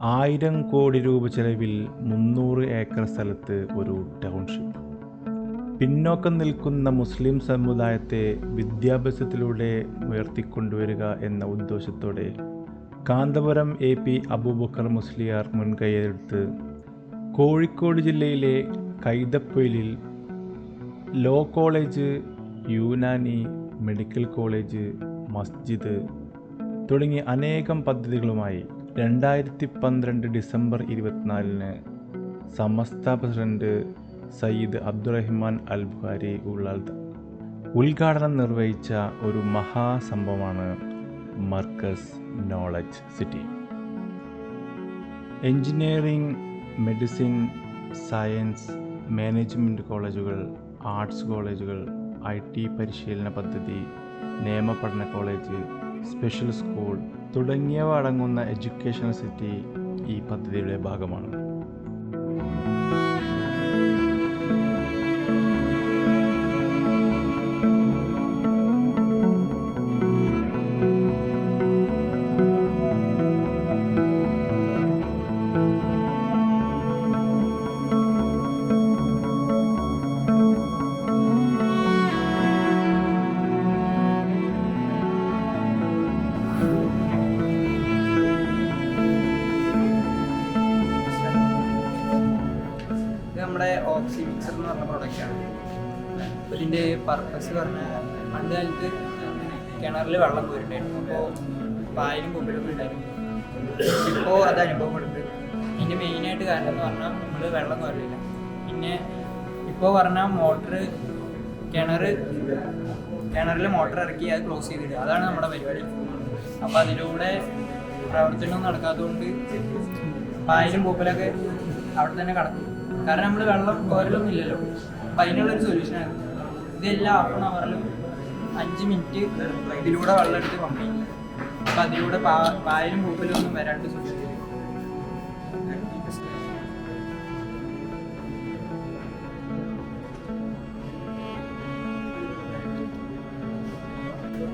ആയിരം കോടി രൂപ ചെലവിൽ മുന്നൂറ് ഏക്കർ സ്ഥലത്ത് ഒരു ടൗൺഷിപ്പ്. പിന്നോക്കം നിൽക്കുന്ന മുസ്ലിം സമുദായത്തെ വിദ്യാഭ്യാസത്തിലൂടെ ഉയർത്തിക്കൊണ്ടുവരിക എന്ന ഉദ്ദേശത്തോടെ കാന്തപുരം എ പി അബൂബക്കർ മുസ്ലിയാർ മുൻകൈയെടുത്ത് കോഴിക്കോട് ജില്ലയിലെ കൈതപ്പൊയിലിൽ law college Unani medical college മസ്ജിദ് തുടങ്ങി അനേകം പദ്ധതികളുമായി രണ്ടായിരത്തി പന്ത്രണ്ട് ഡിസംബർ ഇരുപത്തിനാലിന് സമസ്ത പ്രസിഡന്റ് സയ്യിദ് അബ്ദുറഹിമാൻ അൽ ബുഖാരി ഉള്ളാൽ ഉദ്ഘാടനം നിർവഹിച്ച ഒരു മഹാസംഭവമാണ് Markaz knowledge city. Engineering medicine science management കോളേജുകൾ ആർട്സ് കോളേജുകൾ ഐ ടി പരിശീലന പദ്ധതി നിയമപഠന കോളേജ് സ്പെഷ്യൽ സ്കൂൾ തുടങ്ങിയവ അടങ്ങുന്ന എഡ്യൂക്കേഷണൽ സിറ്റി ഈ പദ്ധതിയുടെ ഭാഗമാണ്. ഓക്സി മിക്സർ എന്ന് പറഞ്ഞ പ്രൊഡക്റ്റാണ് ഇതിന്റെ പർപ്പസ് പറഞ്ഞാൽ പണ്ട് കാലത്ത് കിണറിൽ വെള്ളം പോയിട്ടുണ്ടായിരുന്നു അപ്പോൾ പായലും കൊമ്പിലൊക്കെ ഉണ്ടായിരുന്നു. ഇപ്പോൾ അത് അനുഭവപ്പെടുന്നത് ഇതിന്റെ മെയിനായിട്ട് കാരണം എന്ന് പറഞ്ഞാൽ നമ്മൾ വെള്ളം കുറയില്ല പിന്നെ ഇപ്പോൾ പറഞ്ഞാൽ മോട്ടർ കിണർ കിണറിൽ മോട്ടർ ഇറക്കി അത് ക്ലോസ് ചെയ്തിടുക. അതാണ് നമ്മുടെ പരിപാടി. അപ്പോൾ അതിലൂടെ പ്രവർത്തനം നടക്കാത്തതുകൊണ്ട് പായലും പൂപ്പലൊക്കെ അവിടെ തന്നെ കിടക്കും. കാരണം നമ്മൾ വെള്ളം കോരലൊന്നും ഇല്ലല്ലോ അപ്പം അതിനുള്ളൊരു സൊല്യൂഷനായിരുന്നു ഇതെല്ലാം ഹാഫ് ആൻ അവറിലും അഞ്ച് മിനിറ്റ് ഇതിലൂടെ വെള്ളം എടുത്ത് പമ്പ് ചെയ്യും. അപ്പം അതിലൂടെ പാ പായലും പൂപ്പലും ഒന്നും വരാണ്ട് സൂക്ഷിക്കും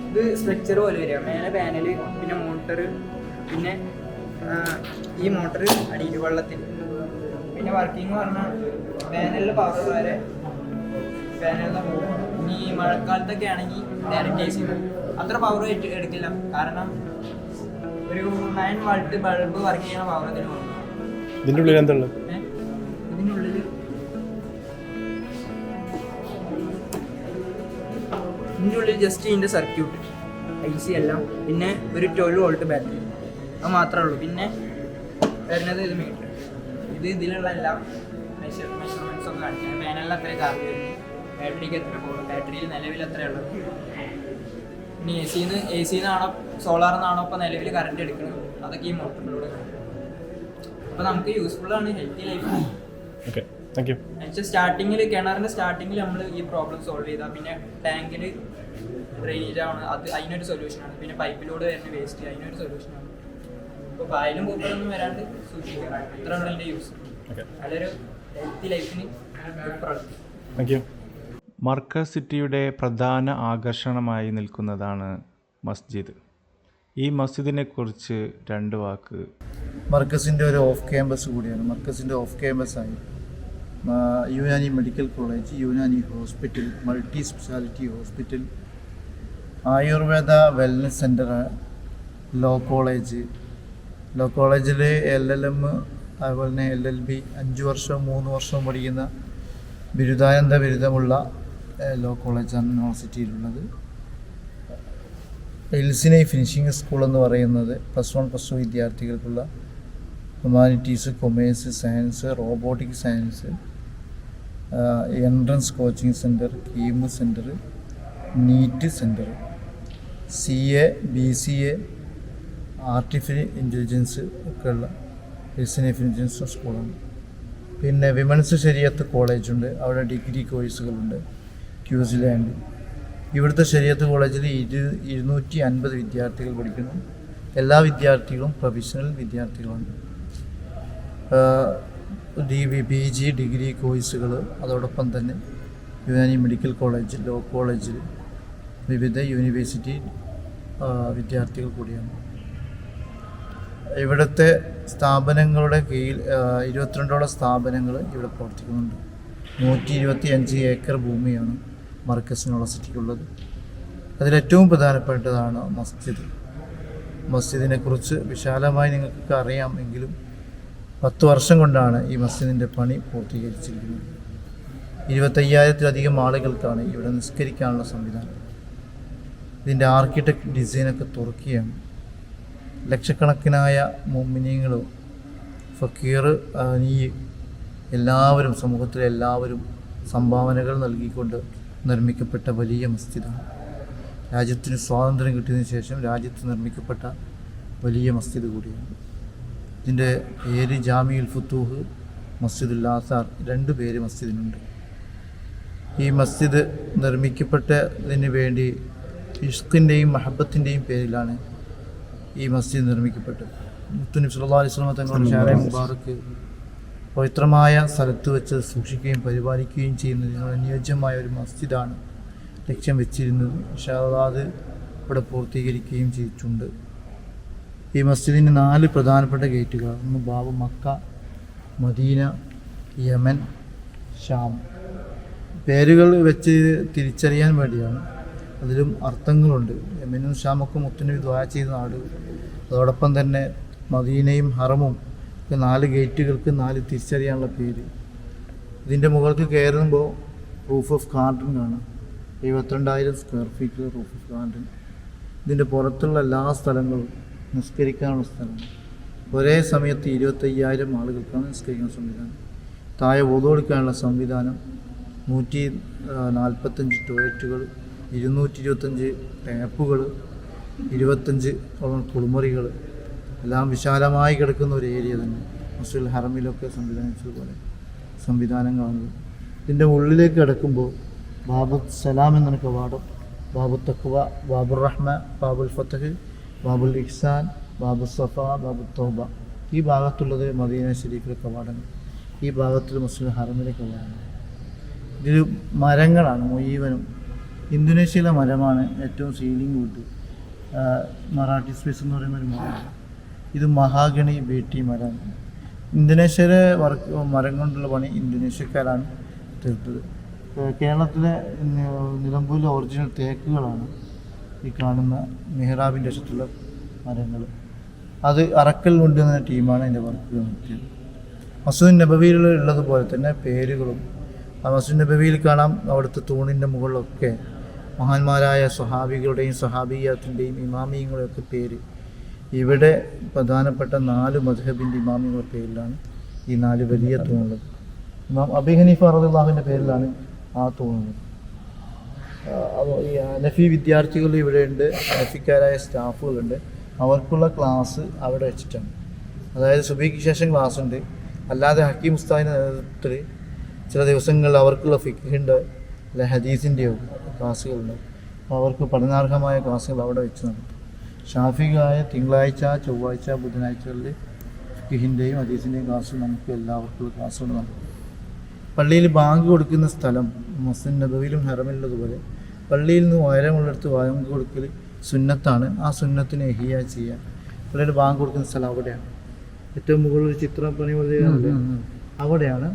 ഇത് സ്ട്രക്ചർ പോലെ വരിക. മേലെ പാനൽ പിന്നെ മോട്ടർ പിന്നെ ഈ മോട്ടർ അടിയിൽ വെള്ളത്തിൽ. പിന്നെ വർക്കിംഗ് പറഞ്ഞാൽ പാനലിൽ പവർ വരെ പാനലിൽ പോകും ഇനി മഴക്കാലത്തൊക്കെ ആണെങ്കിൽ ഡയറക്റ്റ് എ സി അത്ര പവർ എടുക്കില്ല. കാരണം ഒരു നയൻ വാൾട്ട് ബൾബ് വർക്ക് ചെയ്യണ പവർ ഇതിന് ഇതിനുള്ളിൽ ഇതിന്റെ ഉള്ളിൽ ഏ? ഇതിനുള്ളിൽ ഇതിന്റെ ഉള്ളിൽ ജസ്റ്റ് ഇതിന്റെ സർക്യൂട്ട് ഐ സി എല്ലാം. പിന്നെ ഒരു ട്വൽവ് വോൾട്ട് ബാറ്ററി അത് മാത്രമേ ഉള്ളൂ. പിന്നെ വരുന്നത് ഇത് മീറ്റർ ഇത് ഇതിലുള്ള എല്ലാം മെഷർ മെഷർമെന്റ്സ് ഒക്കെ കാണിക്കുന്നത് പാനലിൽ അത്ര ചാർജ് വരുന്നു ബാറ്ററിക്ക് എത്ര പോകും ബാറ്ററിയിൽ നിലവിൽ എത്രയുള്ളത് ഇനി എ സിന്ന് എ സിന്നാണോ സോളാറിന്നാണോ ഇപ്പോൾ നിലവിൽ കറണ്ട് എടുക്കുന്നത്? അതൊക്കെ ഈ മോട്ടറിലൂടെ അപ്പോൾ നമുക്ക് യൂസ്ഫുൾ ആണ് healthy life okay thank you എന്നുവെച്ചാൽ സ്റ്റാർട്ടിങ്ങിൽ കിണറിന്റെ സ്റ്റാർട്ടിങ്ങിൽ നമ്മൾ ഈ പ്രോബ്ലം സോൾവ് ചെയ്താൽ പിന്നെ ടാങ്കിൽ ഡ്രെയിനേജ് ആണ് അത് അതിനൊരു സൊല്യൂഷനാണ് പിന്നെ പൈപ്പിലൂടെ വരുന്ന വേസ്റ്റ് അതിനൊരു സൊല്യൂഷനാണ് ഇപ്പോൾ പൂക്കളൊന്നും വരാണ്ട് സൂക്ഷിക്കുക. ഇത്രയാണ് അതിന്റെ യൂസ് അതൊരു ഹെൽത്തി ലൈഫിന് താങ്ക് യു മർക്കസ് സിറ്റിയുടെ പ്രധാന ആകർഷണമായി നിൽക്കുന്നതാണ് മസ്ജിദ്. ഈ മസ്ജിദിനെക്കുറിച്ച് രണ്ട് വാക്ക്. മർക്കസിന്റെ ഒരു ഓഫ് ക്യാമ്പസ് കൂടിയാണ്. മർക്കസിന്റെ ഓഫ് ക്യാമ്പസായി ആയി. Unani medical college Unani hospital multi speciality hospital Ayurveda wellness centre law college law കോളേജിൽ എൽ എൽ എം അതുപോലെ തന്നെ എൽ എൽ ബി അഞ്ച് വർഷവും മൂന്ന് വർഷവും പഠിക്കുന്ന ബിരുദാനന്ദ ബിരുദമുള്ള ലോ കോളേജാണ് യൂണിവേഴ്സിറ്റിയിലുള്ളത്. എൽസിനെ ഫിനിഷിംഗ് സ്കൂൾ എന്ന് പറയുന്നത് പ്ലസ് വൺ പ്ലസ് ടു വിദ്യാർത്ഥികൾക്കുള്ള humanities commerce science robotic science entrance coaching centre KEAM centre NEET centre C A B C A artificial intelligence ഒക്കെ ഒക്കെയുള്ള ബിസിനസ് ഇന്റലിജൻസ് സ്കൂളാണ്. പിന്നെ വിമൻസ് ശരിയത്ത് കോളേജുണ്ട്. അവിടെ ഡിഗ്രി കോഴ്സുകളുണ്ട്. ക്യൂസിലാൻഡ് ഇവിടുത്തെ ശരിയത്ത് കോളേജിൽ ഇരു ഇരുന്നൂറ്റി അൻപത് വിദ്യാർത്ഥികൾ പഠിക്കുന്നു. എല്ലാ വിദ്യാർത്ഥികളും professional വിദ്യാർത്ഥികളുണ്ട് D B P G degree കോഴ്സുകൾ അതോടൊപ്പം തന്നെ യുനാനി മെഡിക്കൽ കോളേജ് ലോ കോളേജിൽ വിവിധ യൂണിവേഴ്സിറ്റി വിദ്യാർത്ഥികൾ കൂടിയാണ്. ഇവിടുത്തെ സ്ഥാപനങ്ങളുടെ കീഴിൽ ഇരുപത്തിരണ്ടോളം സ്ഥാപനങ്ങൾ ഇവിടെ പ്രവർത്തിക്കുന്നുണ്ട്. നൂറ്റി ഇരുപത്തി അഞ്ച് ഏക്കർ ഭൂമിയാണ് മർക്കസിനുള്ള സിറ്റിക്കുള്ളത്. അതിലേറ്റവും പ്രധാനപ്പെട്ടതാണ് മസ്ജിദ്. മസ്ജിദിനെ കുറിച്ച് വിശാലമായി നിങ്ങൾക്കൊക്കെ അറിയാം എങ്കിലും പത്ത് വർഷം കൊണ്ടാണ് ഈ മസ്ജിദിന്റെ പണി പൂർത്തീകരിച്ചിരിക്കുന്നത്. ഇരുപത്തയ്യായിരത്തിലധികം ആളുകൾക്കാണ് ഇവിടെ നിസ്കരിക്കാനുള്ള സംവിധാനം. ഇതിന്റെ ആർക്കിടെക്ട് ഡിസൈനൊക്കെ തുറക്കിയാണ് ലക്ഷക്കണക്കിനായ മോമിനിയങ്ങളും ഫക്കീർ നീ എല്ലാവരും സമൂഹത്തിലെ എല്ലാവരും സംഭാവനകൾ നൽകിക്കൊണ്ട് നിർമ്മിക്കപ്പെട്ട വലിയ മസ്ജിദാണ്. രാജ്യത്തിന് സ്വാതന്ത്ര്യം കിട്ടിയതിന് ശേഷം രാജ്യത്ത് നിർമ്മിക്കപ്പെട്ട വലിയ മസ്ജിദ് കൂടിയാണ്. ഇതിന്റെ പേര് ജാമിയുൽ ഫുത്തൂഹ് മസ്ജിദുൽ ആസാർ രണ്ട് പേര് മസ്ജിദിനുണ്ട്. ഈ മസ്ജിദ് നിർമ്മിക്കപ്പെട്ടതിന് വേണ്ടി ഇഷ്കിന്റെയും മഹബത്തിന്റെയും പേരിലാണ് ഈ മസ്ജിദ് നിർമ്മിക്കപ്പെട്ടു. മുത്തുനബി സല്ലല്ലാഹു അലൈഹി വസല്ലം തങ്ങളുടെ ഷാരെ മുബാറക്ക് പവിത്രമായ സ്ഥലത്ത് വെച്ച് സൂക്ഷിക്കുകയും പരിപാലിക്കുകയും ചെയ്യുന്നതിനുള്ള അനുയോജ്യമായ ഒരു മസ്ജിദാണ് ലക്ഷ്യം വെച്ചിരുന്നത്. ഷാദ് ഇവിടെ പൂർത്തീകരിക്കുകയും ചെയ്തിട്ടുണ്ട്. ഈ മസ്ജിദിന് നാല് പ്രധാനപ്പെട്ട ഗേറ്റുകൾ ഒന്ന് ബാബു മക്ക മദീന യമൻ ഷാം. പേരുകൾ വെച്ച് തിരിച്ചറിയാൻ വേണ്ടിയാണ് അതിലും അർത്ഥങ്ങളുണ്ട്. എമിനും ഷാമൊക്കെ മുത്തിനും ദ്വാ ചെയ്ത നാട്. അതോടൊപ്പം തന്നെ മദീനയും ഹറമും നാല് ഗേറ്റുകൾക്ക് നാല് തിരിച്ചറിയാനുള്ള പേര്. ഇതിന്റെ മുകൾക്ക് കയറുമ്പോൾ റൂഫ് ഓഫ് കാർഡൻ കാണാം. എഴുപത്തിരണ്ടായിരം square feet roof of garden ഇതിന്റെ പുറത്തുള്ള എല്ലാ സ്ഥലങ്ങളും നിസ്കരിക്കാനുള്ള സ്ഥലം. ഒരേ സമയത്ത് ഇരുപത്തയ്യായിരം ആളുകൾക്കാണ് നിസ്കരിക്കുന്ന സംവിധാനം. താഴെ ഒതുകൊടുക്കാനുള്ള സംവിധാനം നൂറ്റി നാൽപ്പത്തഞ്ച് ടോയ്ലറ്റുകൾ ഇരുന്നൂറ്റി ഇരുപത്തഞ്ച് ടാപ്പുകൾ ഇരുപത്തഞ്ച് കുളിമുറികൾ. എല്ലാം വിശാലമായി കിടക്കുന്ന ഒരു ഏരിയ തന്നെ. മസ്ജിദുൽ ഹറമിലൊക്കെ സംവിധാനിച്ചതുപോലെ സംവിധാനം കാണുന്നത് ഇതിന്റെ ഉള്ളിലേക്ക് കിടക്കുമ്പോൾ ബാബു സലാം എന്ന കവാടം ബാബു തക്വ ബാബുർ റഹ്മ ബാബുൽ ഫത്തഹ് ബാബുൽ ഇഹ്സാൻ ബാബു സഫ ബാബു തോബ. ഈ ഭാഗത്തുള്ളത് മദീന ഷരീഫിലെ കവാടങ്ങൾ ഈ ഭാഗത്തിൽ മുസ്ലിം ഹറമിലെ കവാടങ്ങൾ ഇതിൽ മരങ്ങളാണ് മുഴുവനും. ഇന്തോനേഷ്യയിലെ മരമാണ് ഏറ്റവും സീലിംഗ് വുഡ് മറാഠി സ്പേസ് എന്ന് പറയുന്ന ഒരു മരം ഇത് മഹാഗണി ബേട്ടി മരമാണ്. ഇന്തോനേഷ്യയിലെ വർക്ക് മരം കൊണ്ടുള്ള പണി ഇന്തോനേഷ്യക്കാരാണ് തീർത്തത്. കേരളത്തിലെ നിലമ്പൂരിലെ ഒറിജിനൽ തേക്കുകളാണ് ഈ കാണുന്ന മെഹ്റാബിന്റെ വശത്തുള്ള മരങ്ങൾ. അത് അറക്കൽ കൊണ്ടുവന്ന ടീമാണ് അതിന്റെ വർക്ക് നടത്തിയത്. മസൂദ് നബവിയിൽ ഉള്ളതുപോലെ തന്നെ പേരുകളും ആ മസൂദ് നബവിയിൽ കാണാം അവിടുത്തെ തൂണിന്റെ മുകളിലൊക്കെ മഹാന്മാരായ സ്വഹാബികളുടെയും സ്വഹാബിയത്തിന്റെയും ഇമാമിയങ്ങളുടെയൊക്കെ പേര്. ഇവിടെ പ്രധാനപ്പെട്ട നാല് മധുഹബിന്റെ ഇമാമിങ്ങളുടെ പേരിലാണ് ഈ നാല് വലിയ തൂണുകൾ ഇമാം അബി ഹനീഫ് റളിയല്ലാഹുവിന്റെ പേരിലാണ് ആ അപ്പോൾ ഈ അനഫി വിദ്യാർത്ഥികൾ ഇവിടെയുണ്ട് അനഫിക്കാരായ സ്റ്റാഫുകളുണ്ട്. അവർക്കുള്ള ക്ലാസ് അവിടെ വെച്ചിട്ടാണ്. അതായത് സുബിക്ക് ശേഷം ക്ലാസ് ഉണ്ട് അല്ലാതെ ഹക്കീം ഉസ്താദിന്റെ നേതൃത്വത്തിൽ ചില ദിവസങ്ങളിൽ അവർക്കുള്ള ഫിഖിന്റെ അല്ലെ ഹദീസിന്റെയോ ക്ലാസ്സുകളുണ്ട്. അപ്പോൾ അവർക്ക് പഠനാർഹമായ ക്ലാസ്സുകൾ അവിടെ വെച്ച് നടത്തും. ഷാഫികായ തിങ്കളാഴ്ച ചൊവ്വാഴ്ച ബുധനാഴ്ചകളിൽ ഫിഹിന്റെയും ഹദീസിന്റെയും ക്ലാസ് നമുക്ക് എല്ലാവർക്കുള്ള ക്ലാസ്സുകൾ നടത്തും. പള്ളിയിൽ ബാങ്ക് കൊടുക്കുന്ന സ്ഥലം മസ്ജിദ് നബവിയിലും ഹറമിലുള്ളതുപോലെ പള്ളിയിൽ നിന്ന് ഉയരമുള്ളിടത്ത് ബാങ്ക് കൊടുക്കൽ സുന്നത്താണ്. ആ സുന്നത്തിനെ എഹിയ ചെയ്യുക പള്ളിയിൽ ബാങ്ക് കൊടുക്കുന്ന സ്ഥലം അവിടെയാണ്. ഏറ്റവും മുകളിൽ ഒരു ചിത്രം പണി പോലെ അവിടെയാണ്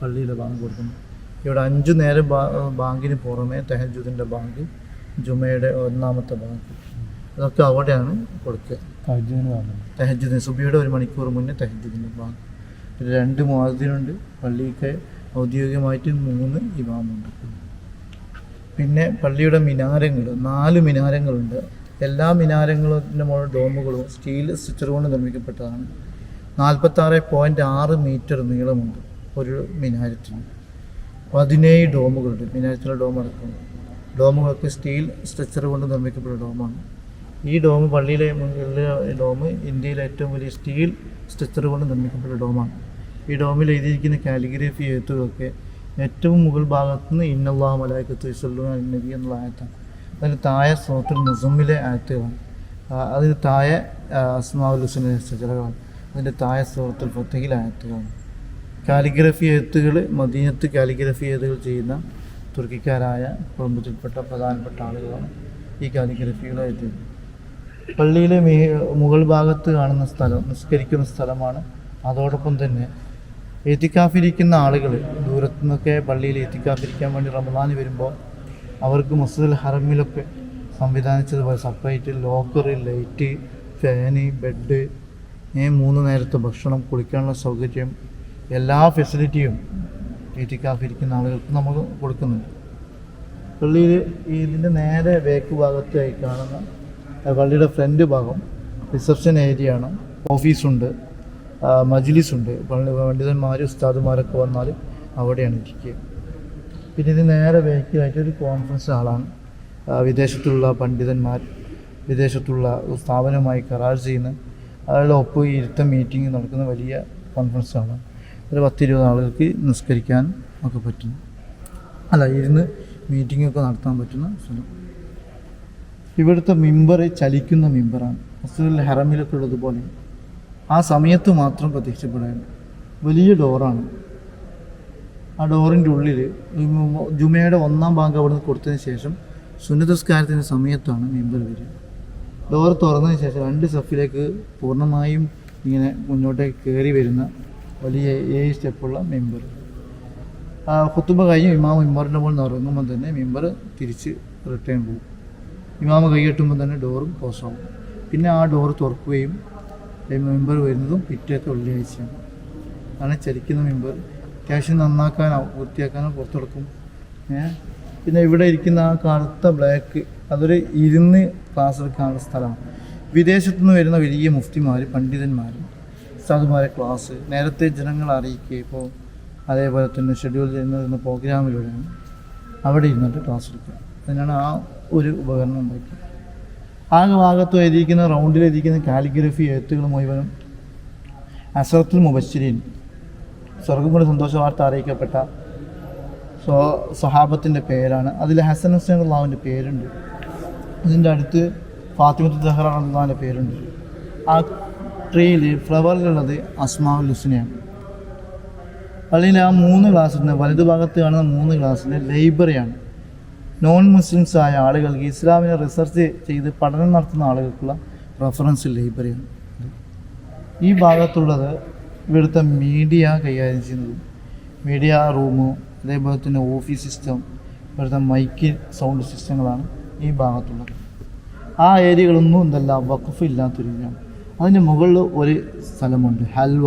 പള്ളിയിൽ ബാങ്ക് കൊടുക്കുന്നത്. ഇവിടെ അഞ്ചു നേരം ബാങ്കിന് പുറമെ തെഹജുദിന്റെ ബാങ്ക് ജുമയുടെ ഒന്നാമത്തെ ബാങ്ക്. അതൊക്കെ അവിടെയാണ് കൊടുക്കുക. തെഹജുദ്ദീൻ സുബിയുടെ ഒരു മണിക്കൂർ മുന്നേ തെഹജുദ്ദീന്റെ ബാങ്ക്. പിന്നെ രണ്ട് മുഅദ്ദിനുണ്ട് പള്ളിക്ക് ഔദ്യോഗികമായിട്ട് മൂന്ന് ഇമാമുണ്ട്. പിന്നെ പള്ളിയുടെ മിനാരങ്ങൾ നാല് മിനാരങ്ങളുണ്ട്. എല്ലാ മിനാരങ്ങളുടെ മുകളിൽ ഡോമുകളും സ്റ്റീൽ സ്റ്റിച്ചർ കൊണ്ട് നിർമ്മിക്കപ്പെട്ടതാണ്. നാൽപ്പത്താറ് പോയിന്റ് ആറ് മീറ്റർ നീളമുണ്ട് ഒരു മിനാരത്തിന്. പതിനേഴ് ഡോമുകളുണ്ട്. മിനാരത്തിലെ ഡോം അടക്കം ഡോമുകളൊക്കെ സ്റ്റീൽ സ്ട്രക്ചർ കൊണ്ട് നിർമ്മിക്കപ്പെട്ട ഡോമാണ്. ഈ ഡോം പള്ളിയിലെ ഡോം ഇന്ത്യയിലെ ഏറ്റവും വലിയ സ്റ്റീൽ സ്ട്രക്ചർ കൊണ്ട് നിർമ്മിക്കപ്പെട്ട ഡോമാണ്. ഈ ഡോമിൽ എഴുതിയിരിക്കുന്ന കാലിഗ്രഫി എഴുത്തുകളൊക്കെ ഏറ്റവും മുകൾ ഭാഗത്ത് നിന്ന് ഇന്നല്ലാ മലായക്കത്ത് നബി എന്നുള്ള ആയത്താണ്. അതിന് താഴെ സോത്തുൽ മുസമ്മിലെ ആയത്തുകളാണ്. അതിന് താഴെ അസ്മാവുൽ ഹുസൈൻ സജറകളാണ് അതിന്റെ താഴെ സൂറത്തുൽ ഫത്തഹിലെ ആയത്തുകളാണ്. കാലിഗ്രഫി എഴുത്തുകൾ മദീനത്ത് കാലിഗ്രഫി എഴുത്തുകൾ ചെയ്യുന്ന തുർക്കിക്കാരായ കുടുംബത്തിൽപ്പെട്ട പ്രധാനപ്പെട്ട ആളുകളാണ് ഈ കാലിഗ്രഫികൾ എഴുതിയത്. പള്ളിയിലെ മുകൾ ഭാഗത്ത് കാണുന്ന സ്ഥലം നിസ്കരിക്കുന്ന സ്ഥലമാണ്. അതോടൊപ്പം തന്നെ എത്തിക്കാഫിരിക്കുന്ന ആളുകൾ ദൂരത്തു നിന്നൊക്കെ പള്ളിയിൽ എത്തിക്കാഫിരിക്കാൻ വേണ്ടി റമദാന് വരുമ്പോൾ അവർക്ക് മസ്ജിദുൽ ഹറമിലൊക്കെ സംവിധാനിച്ചതുപോലെ separate locker light fan bed മൂന്ന് നേരത്തെ ഭക്ഷണം കുളിക്കാനുള്ള സൗകര്യം എല്ലാ ഫെസിലിറ്റിയും ഇരിക്കുന്ന ആളുകൾക്ക് നമ്മൾ കൊടുക്കുന്നുണ്ട്. പള്ളിയിൽ ഇതിന്റെ നേരെ ബേക്ക് ഭാഗത്തായി കാണുന്ന പള്ളിയുടെ ഫ്രണ്ട് ഭാഗം റിസപ്ഷൻ ഏരിയ ആണ്. ഓഫീസുണ്ട് മജ്ലിസ് ഉണ്ട്. പള്ളി പണ്ഡിതന്മാർ ഉസ്താദുമാരൊക്കെ വന്നാൽ അവിടെയാണ് ഇരിക്കുക. പിന്നെ ഇത് നേരെ ബേക്കിലായിട്ട് ഒരു കോൺഫറൻസ് ഹാളാണ്. വിദേശത്തുള്ള പണ്ഡിതന്മാർ വിദേശത്തുള്ള സ്ഥാപനവുമായി കരാർ ചെയ്യുന്ന അവരുടെ ഒപ്പ് ഇരുത്ത മീറ്റിംഗ് നടക്കുന്ന വലിയ കോൺഫറൻസ് ഹാളാണ് ഒരു പത്തിരുപത് ആളുകൾക്ക് നിസ്കരിക്കാനും ഒക്കെ പറ്റുന്നു അല്ല ഇരുന്ന് മീറ്റിംഗ് ഒക്കെ നടത്താൻ പറ്റുന്ന സ്ഥലം. ഇവിടുത്തെ മിമ്പർ ചലിക്കുന്ന മിമ്പറാണ് മസ്ജിദുൽ ഹെറമിലൊക്കെ ഉള്ളതുപോലെ ആ സമയത്ത് മാത്രം പ്രത്യക്ഷപ്പെടാൻ വലിയ ഡോറാണ് ആ ഡോറിന്റെ ഉള്ളിൽ ജുമയുടെ ഒന്നാം ഭാഗം അവിടുന്ന് കൊടുത്തതിന് ശേഷം സുന്നതസ്കാരത്തിന്റെ സമയത്താണ് മിമ്പർ വരിക. ഡോർ തുറന്നതിന് ശേഷം രണ്ട് സഫിലേക്ക് പൂർണമായും ഇങ്ങനെ മുന്നോട്ടേക്ക് കയറി വരുന്ന വലിയ ഏഴ് സ്റ്റെപ്പുള്ള മെമ്പർ ആ കുത്തുമ്പ കഴിഞ്ഞ് ഇമാമ മെമ്പറിന്റെ മുകളിൽ നിന്ന് ഇറങ്ങുമ്പോൾ തന്നെ മെമ്പർ തിരിച്ച് റിട്ടേൺ പോകും. ഇമാമ കൈകെട്ടുമ്പോൾ തന്നെ ഡോറും ക്ലോസ് ആവും. പിന്നെ ആ ഡോറ് തുറക്കുകയും മെമ്പർ വരുന്നതും പിറ്റേത്തെ വെള്ളിയാഴ്ചയാണ്. അതാണ് ചലിക്കുന്ന മെമ്പർ അത്യാവശ്യം നന്നാക്കാനോ വൃത്തിയാക്കാനോ പുറത്തെടുക്കും പിന്നെ ഇവിടെ ഇരിക്കുന്ന ആ കറുത്ത ബ്ലാക്ക് അതൊരു ഇരുന്ന് ക്ലാസ് എടുക്കാനുള്ള സ്ഥലമാണ്. വിദേശത്തുനിന്ന് വരുന്ന വലിയ മുഫ്തിമാർ പണ്ഡിതന്മാർ ഉസ്താദുമാരെ ക്ലാസ് നേരത്തെ ജനങ്ങൾ അറിയിക്കുക ഇപ്പോൾ അതേപോലെ തന്നെ ഷെഡ്യൂൾ ചെയ്യുന്ന പ്രോഗ്രാമിലൂടെയാണ് അവിടെ ഇരുന്നിട്ട് ക്ലാസ് എടുക്കുക. അതിനാണ് ആ ഒരു ഉപകരണം ഉണ്ടാക്കിയത്. ആ ഭാഗത്ത് എഴുതിയിരിക്കുന്ന റൗണ്ടിൽ എഴുതിയിരിക്കുന്ന കാലിഗ്രഫി എഴുത്തുകൾ മുഴുവനും അസറത്തുൽ മുബശ്ശിരീൻ സ്വർഗം കൊണ്ട് സന്തോഷ വാർത്ത അറിയിക്കപ്പെട്ട സ്വ സ്വഹാബത്തിന്റെ പേരാണ്. അതിൽ ഹസൻ ഹുസൈൻ അള്ളാഹുവിന്റെ പേരുണ്ട്. അതിന്റെ അടുത്ത് ഫാത്തിമത്ത് ജഹ്റാൻ പേരുണ്ട്. ആ ട്രീയിൽ ഫ്ലവറിലുള്ളത് അസ്മാവുൽ ഹുസ്നയാണ്. പള്ളിയിൽ ആ മൂന്ന് ക്ലാസ്സിന്റെ വലതു ഭാഗത്ത് കാണുന്ന മൂന്ന് ക്ലാസ്സിന്റെ ലൈബ്രറിയാണ്. നോൺ മുസ്ലിംസ് ആയ ആളുകൾക്ക് ഇസ്ലാമിനെ റിസർച്ച് ചെയ്ത് പഠനം നടത്തുന്ന ആളുകൾക്കുള്ള റെഫറൻസ് ലൈബ്രറിയാണ് ഈ ഭാഗത്തുള്ളത് ഇവിടുത്തെ മീഡിയ കൈകാര്യം ചെയ്യുന്നത്. മീഡിയ റൂമ് അതേപോലെ തന്നെ ഓഫീസ് സിസ്റ്റം ഇവിടുത്തെ മൈക്ക് സൗണ്ട് സിസ്റ്റങ്ങളാണ് ഈ ഭാഗത്തുള്ളത്. ആ ഏരിയകളൊന്നും എന്തല്ല വഖഫ് ഇല്ലാത്തൊരു അതിന്റെ മുകളിൽ ഒരു സ്ഥലമുണ്ട് ഹൽവ.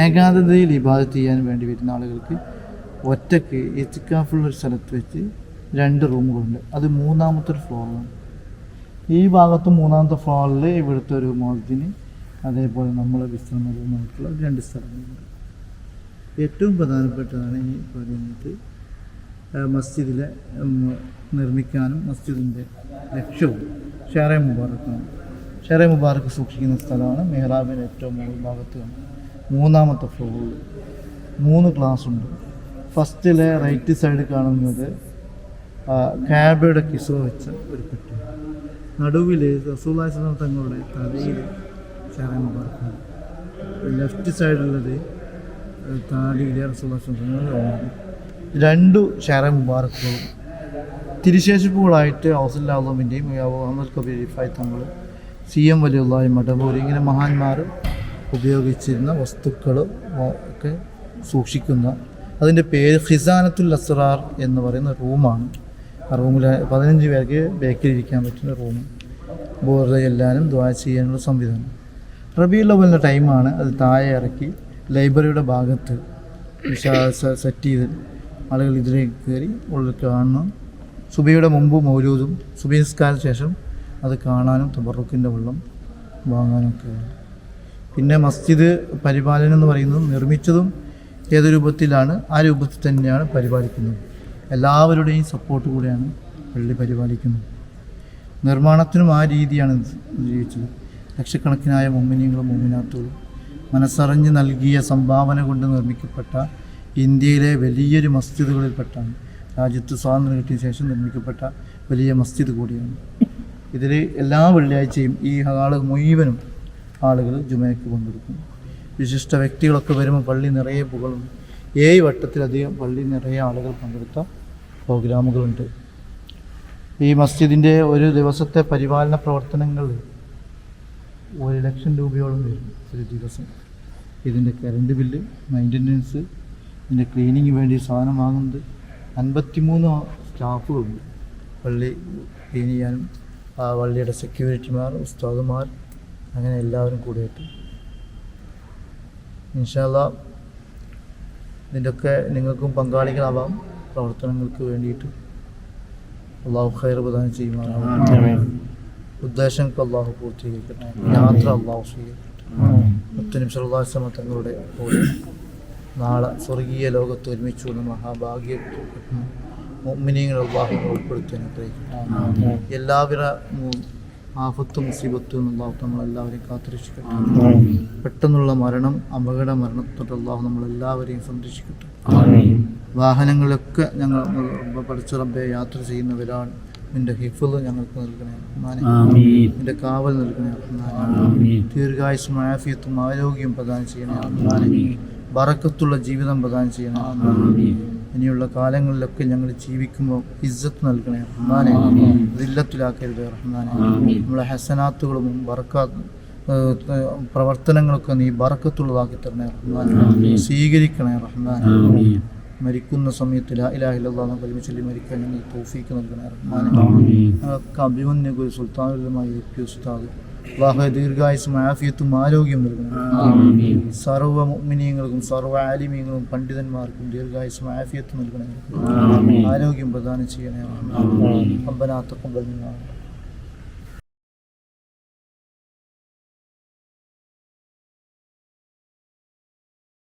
ഏകാന്തതയിൽ ഇബാദത്ത് ചെയ്യാൻ വേണ്ടി വരുന്ന ആളുകൾക്ക് ഒറ്റയ്ക്ക് എത്തിക്കാഫുള്ള ഒരു സ്ഥലത്ത് വെച്ച് രണ്ട് റൂമുകളുണ്ട്. അത് മൂന്നാമത്തെ ഒരു ഫ്ലോറിലാണ്. ഈ ഭാഗത്ത് മൂന്നാമത്തെ ഫ്ലോറിൽ ഇവിടുത്തെ ഒരു മോദിന് അതേപോലെ നമ്മളെ വിശ്രമ റൂമായിട്ടുള്ള രണ്ട് സ്ഥലങ്ങളുണ്ട്. ഏറ്റവും പ്രധാനപ്പെട്ടതാണ് ഈ പറയുന്നത് മസ്ജിദിലെ നിർമ്മിക്കാനും മസ്ജിദിന്റെ ലക്ഷ്യവും ഷേറെ മുബാറക്കാണ്. ഷെറേ മുബാറക്ക് സൂക്ഷിക്കുന്ന സ്ഥലമാണ് മെഹ്റാബിന്റെ ഏറ്റവും മുകൾ ഭാഗത്ത് മൂന്നാമത്തെ ഫ്ലോറിൽ മൂന്ന് ക്ലാസ് ഉണ്ട്. ഫസ്റ്റിലെ റൈറ്റ് സൈഡ് കാണുന്നത് ആ, കാബയുടെ കിസോ വെച്ച ഒരു പെട്ടി നടുവിൽ റസൂല്ലാസ്ലാം തങ്ങളുടെ തലയിൽ ഷെറെ മുബാറക്കാണ് ലെഫ്റ്റ് സൈഡിലുള്ളത് താടിയിലെ റസൂല്ലാസ്ലാം തങ്ങളുടെ രണ്ടു ഷെറ മുബാറക്കുകളും. തിരിശേഷിപ്പുകളായിട്ട് ഔസല്ലാമിന്റെയും അഹമ്മദ് കബീർ റിഫായ് തങ്ങൾ സി എം വലിയുള്ളാഹി മടവൂർ ഇങ്ങനെ മഹാന്മാർ ഉപയോഗിച്ചിരുന്ന വസ്തുക്കളും ഒക്കെ സൂക്ഷിക്കുന്ന അതിന്റെ പേര് ഖിസാനത്തുൽ അസ്റാർ എന്ന് പറയുന്ന റൂമാണ്. ആ റൂമിൽ പതിനഞ്ച് പേർക്ക് ബേക്കിലിരിക്കാൻ പറ്റുന്ന റൂം. ബോർഡ് എല്ലാവരും ദ്വാ ചെയ്യാനുള്ള സംവിധാനം. റബിയുൽ അവലിന്റെ ടൈമാണ് അത് താഴെ ഇറക്കി ലൈബ്രറിയുടെ ഭാഗത്ത് സെറ്റ് ചെയ്ത് ആളുകൾ ഇതിലേക്ക് കയറി ഉള്ളിൽ കാണണം. സുബിയുടെ മുമ്പ് മൗലൂദും സുബി നിസ്കാരത്തിന് ശേഷം അത് കാണാനും തബറുക്കിന്റെ വെള്ളം വാങ്ങാനും ഒക്കെ പിന്നെ മസ്ജിദ് പരിപാലനം എന്ന് പറയുന്നത് നിർമ്മിച്ചതും ഏത് രൂപത്തിലാണ് ആ രൂപത്തിൽ തന്നെയാണ് പരിപാലിക്കുന്നത്. എല്ലാവരുടെയും സപ്പോർട്ട് കൂടെയാണ് പള്ളി പരിപാലിക്കുന്നത്. നിർമ്മാണത്തിനും ആ രീതിയാണ് ജീവിച്ചത്. ലക്ഷക്കണക്കിനായ മുമ്മിനികളും മുമ്മിനാത്തുകളും മനസ്സറിഞ്ഞ് നൽകിയ സംഭാവന കൊണ്ട് നിർമ്മിക്കപ്പെട്ട ഇന്ത്യയിലെ വലിയൊരു മസ്ജിദുകളിൽപ്പെട്ടാണ് രാജ്യത്ത് സ്വാതന്ത്ര്യം കിട്ടിയ ശേഷം നിർമ്മിക്കപ്പെട്ട വലിയ മസ്ജിദ് കൂടിയാണ്. ഇതിൽ എല്ലാ വെള്ളിയാഴ്ചയും ഈ ഹാൾ മുഴുവനും ആളുകൾ ജുമയ്ക്ക് പങ്കെടുക്കും. വിശിഷ്ട വ്യക്തികളൊക്കെ വരുമ്പോൾ പള്ളി നിറയെ പുകളും. ഏഴ് വട്ടത്തിലധികം പള്ളി നിറയെ ആളുകൾ പങ്കെടുത്ത പ്രോഗ്രാമുകളുണ്ട്. ഈ മസ്ജിദിന്റെ ഒരു ദിവസത്തെ പരിപാലന പ്രവർത്തനങ്ങൾ ഒരു ലക്ഷം രൂപയോളം വരും ഒരു ദിവസം. ഇതിന്റെ കറണ്ട് ബില്ല് മെയിന്റനൻസ് ഇതിന്റെ ക്ലീനിങ്ങിന് വേണ്ടി സാധനം വാങ്ങുന്നത് അൻപത്തിമൂന്ന് സ്റ്റാഫുകളുണ്ട്. പള്ളി ക്ലീൻ ചെയ്യാനും ആ പള്ളിയുടെ സെക്യൂരിറ്റിമാർ ഉസ്താദുമാർ അങ്ങനെ എല്ലാവരും കൂടിയിട്ട്. ഇൻഷാല്ല ഇതിന്റെയൊക്കെ നിങ്ങൾക്കും പങ്കാളികളാവാം. പ്രവർത്തനങ്ങൾക്ക് വേണ്ടിയിട്ട്. അള്ളാഹു ഖൈർ പ്രദാനം ചെയ്യുമാറാവും ഉദ്ദേശങ്ങൾക്ക് അള്ളാഹു പൂർത്തീകരിക്കട്ടെ. യാത്ര അള്ളാഹു സ്വീകരിക്കട്ടെ. മുത്തനും സർവാശ്രമ തങ്ങളുടെ നാളെ സ്വർഗീയ ലോകത്ത് ഒരുമിച്ചുള്ള മഹാഭാഗ്യ മുമ്മിനിയങ്ങൾ അള്ളാഹു ഉൾപ്പെടുത്തി അനുഗ്രഹിക്കട്ടെ എല്ലാവിധ ആഫത്തും മുസീബത്തും അള്ളാഹു നമ്മളെല്ലാവരെയും കാത്തുരക്ഷിക്കട്ടെ. പെട്ടെന്നുള്ള മരണം അപകട മരണത്തോട്ട് അള്ളാഹു നമ്മളെല്ലാവരെയും സംരക്ഷിക്കട്ടെ. വാഹനങ്ങളൊക്കെ ഞങ്ങൾ പഠിച്ച റബ്ബെ യാത്ര ചെയ്യുന്നവരാണ്. നിന്റെ ഹിഫുദ് ഞങ്ങൾക്ക് നൽകണേ നിന്റെ കാവൽ നൽകണേ ദീർഘായുസും ആഫിയത്തും ആരോഗ്യം പ്രദാനം ചെയ്യണേ ബറക്കത്തുള്ള ജീവിതം പ്രദാനം ചെയ്യണേ ഇനിയുള്ള കാലങ്ങളിലൊക്കെ ഞങ്ങൾ ജീവിക്കുമ്പോൾ ഇജ്ജത്ത് നൽകണേ. റഹ്മാനെ. ദില്ലത്തിലാക്കരുത് റഹ്മാനെ. നമ്മളെ ഹസനാത്തുകളും ഏഹ്, പ്രവർത്തനങ്ങളൊക്കെ നീ ബറക്കത്തുള്ളതാക്കി തരണേ റഹ്മാനെ സ്വീകരിക്കണേ റഹ്മാനെ. മരിക്കുന്ന സമയത്ത് ലാ ഇലാഹ ഇല്ലല്ലാഹ് എന്ന് കലിമ ചൊല്ലി മരിക്കാൻ ഞങ്ങൾ തോഫീക്ക് നൽകണേ റഹ്മാനെ. അഭിമന്യ ഗുരു സുൽത്താനുലമായി പി ഉസ്താദ്. അള്ളാഹു ദീർഘായുസും ആഫിയത്തും ആരോഗ്യം നൽകണം സർവ മുഅ്മിനീങ്ങൾക്കും സർവ ആലിമീങ്ങളും പണ്ഡിതന്മാർക്കും ദീർഘായുസും ആഫിയത്തും നൽകണേ ആരോഗ്യം പ്രദാനം ചെയ്യണേ. അമ്പനാത്ത തഖബ്ബൽ മിന്നാ